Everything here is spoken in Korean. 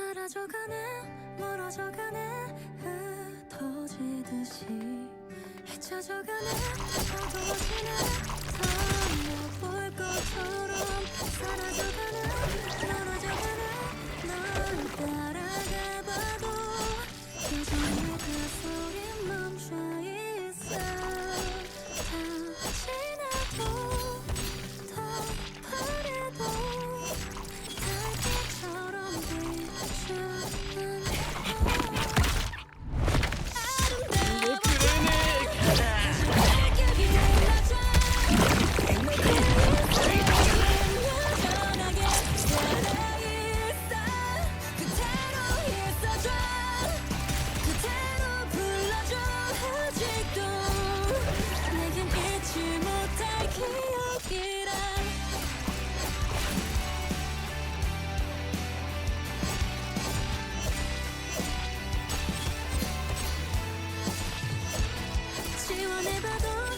사라져가네 멀어져가네 흩어지듯이. 헤쳐져가네 어두워지네 다못볼 것처럼. 사라져가네 멀어져가네 널 따라가 지원해봐도